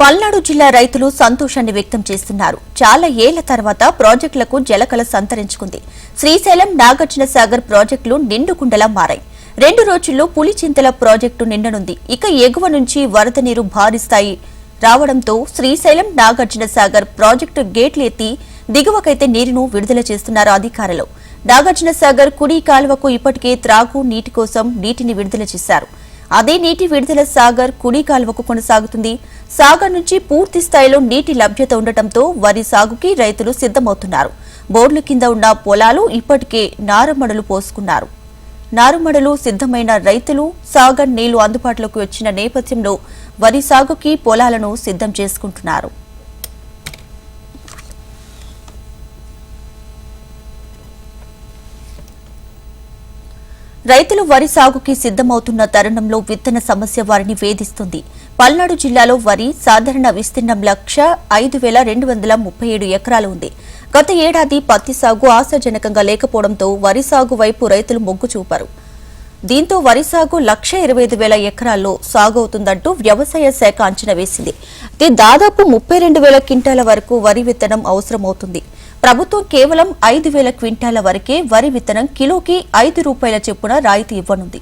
పల్నాడు జిల్లా రైతులు సంతోషాన్ని వ్యక్తం చేస్తున్నారు. చాలా ఏళ్ళ తర్వాత ప్రాజెక్టులకు జలకల సంతరించుకుంది. శ్రీశైలం నాగార్జున సాగర్ ప్రాజెక్టులు నిండుకుండలా మారాయి. రెండు రోజుల్లో పులిచింతల ప్రాజెక్టు నిండనుంది. ఇక ఎగువ నుంచి వరద నీరు భారీ స్థాయి రావడంతో శ్రీశైలం నాగార్జున సాగర్ ప్రాజెక్టు గేట్లు ఎత్తి దిగువకైతే నీరును విడుదల చేస్తున్నారు అధికారులు. నాగార్జున సాగర్ కుడి కాలువకు ఇప్పటికే త్రాగు నీటి కోసం నీటిని విడుదల చేశారు. అదే నీటి విడుదల సాగర్ కుడి కాలువకు కొనసాగుతుంది. సాగర్ నుంచి పూర్తి స్థాయిలో నీటి లభ్యత ఉండటంతో వరి సాగుకి రైతులు సిద్ధమవుతున్నారు. బోర్లు కింద ఉన్న పొలాలు ఇప్పటికే నారుమడలు పోసుకున్నారు. నారుమడలు సిద్ధమైన రైతులు సాగర్ నీళ్ళు అందుబాటులోకి వచ్చిన నేపథ్యంలో వరి సాగుకి పొలాలను సిద్ధం చేసుకుంటున్నారు. రైతులు వరి సాగుకి సిద్ధమవుతున్న తరుణంలో విత్తన సమస్య వారిని వేధిస్తుంది. పల్నాడు జిల్లాలో వరి సాధారణ విస్తీర్ణం లక్ష ఐదు వేల రెండు వందల ముప్పై ఏడు ఎకరాలు ఉంది. గత ఏడాది పత్తి సాగు ఆశాజనకంగా లేకపోవడంతో వరి సాగు వైపు రైతులు మొగ్గు చూపారు. దీంతో వరి సాగు లక్ష ఇరవై ఐదు వేల ఎకరాల్లో సాగు అవుతుందంటూ వ్యవసాయ శాఖ అంచనా వేసింది. ఇది దాదాపు ముప్పై రెండు వేల క్వింటాల వరకు వరి విత్తనం అవసరమవుతుంది. ప్రభుత్వం కేవలం ఐదు వేల క్వింటాల వరకే వరి విత్తనం కిలోకి ఐదు రూపాయల చొప్పున రాయితీ ఇవ్వనుంది.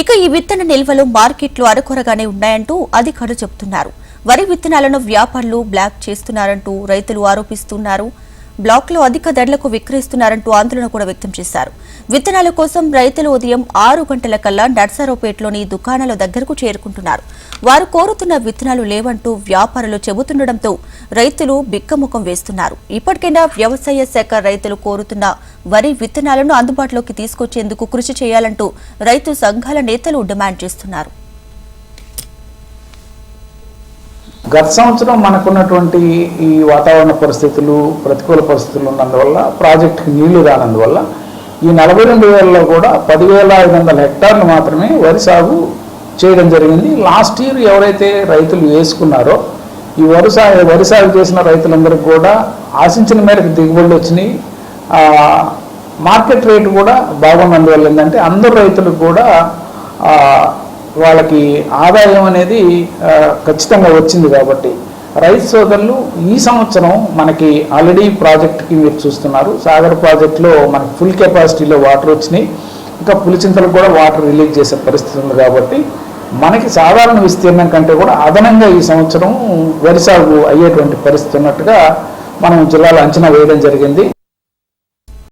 ఇక ఈ విత్తన నిల్వలు మార్కెట్లు అరకొరగానే ఉన్నాయంటూ అధికారులు చెబుతున్నారు. వరి విత్తనాలను వ్యాపారులు బ్లాక్ చేస్తున్నారంటూ రైతులు ఆరోపిస్తున్నారు. బ్లాక్లో అధిక ధరలకు విక్రయిస్తున్నారంటూ ఆందోళన కూడా వ్యక్తం చేశారు. విత్తనాల కోసం రైతులు ఉదయం ఆరు గంటల కల్లా నర్సారావుపేటలోని దుకాణాల దగ్గరకు చేరుకుంటున్నారు. వారు కోరుతున్న విత్తనాలు లేవంటూ వ్యాపారులు చెబుతుండటంతో రైతులు బిక్కముఖం వేస్తున్నారు. ఇప్పటికైనా వ్యవసాయ శాఖ రైతులు కోరుతున్న వరి విత్తనాలను అందుబాటులోకి తీసుకొచ్చేందుకు కృషి చేయాలంటూ రైతు సంఘాల నేతలు డిమాండ్ చేస్తున్నారు. గత సంవత్సరం మనకున్నటువంటి ఈ వాతావరణ పరిస్థితులు ప్రతికూల పరిస్థితులు ఉన్నందువల్ల ప్రాజెక్టుకి నీళ్ళు రానందువల్ల ఈ నలభై రెండు వేలలో కూడా పదివేల ఐదు వందల హెక్టార్లు మాత్రమే వరి సాగు చేయడం జరిగింది. లాస్ట్ ఇయర్ ఎవరైతే రైతులు వేసుకున్నారో ఈ వరి సాగు వరి సాగు చేసిన రైతులందరికీ కూడా ఆశించిన మేరకు దిగుబడులు వచ్చినాయి. మార్కెట్ రేటు కూడా బాగున్నందువల్ల ఏంటంటే అందరు రైతులకు కూడా వాళ్ళకి ఆదాయం అనేది ఖచ్చితంగా వచ్చింది కాబట్టి. రైతు సోదరులు ఈ సంవత్సరం మనకి ఆల్రెడీ ప్రాజెక్ట్కి మీరు చూస్తున్నారు. సాగర్ ప్రాజెక్టులో మనకి ఫుల్ కెపాసిటీలో వాటర్ వచ్చినాయి. ఇంకా పులిచింతలకు కూడా వాటర్ రిలీజ్ చేసే పరిస్థితి ఉంది కాబట్టి మనకి సాధారణ విస్తీర్ణం కంటే కూడా అదనంగా ఈ సంవత్సరం వరి సాగు అయ్యేటువంటి పరిస్థితి ఉన్నట్టుగా మనం జిల్లాలో అంచనా వేయడం జరిగింది.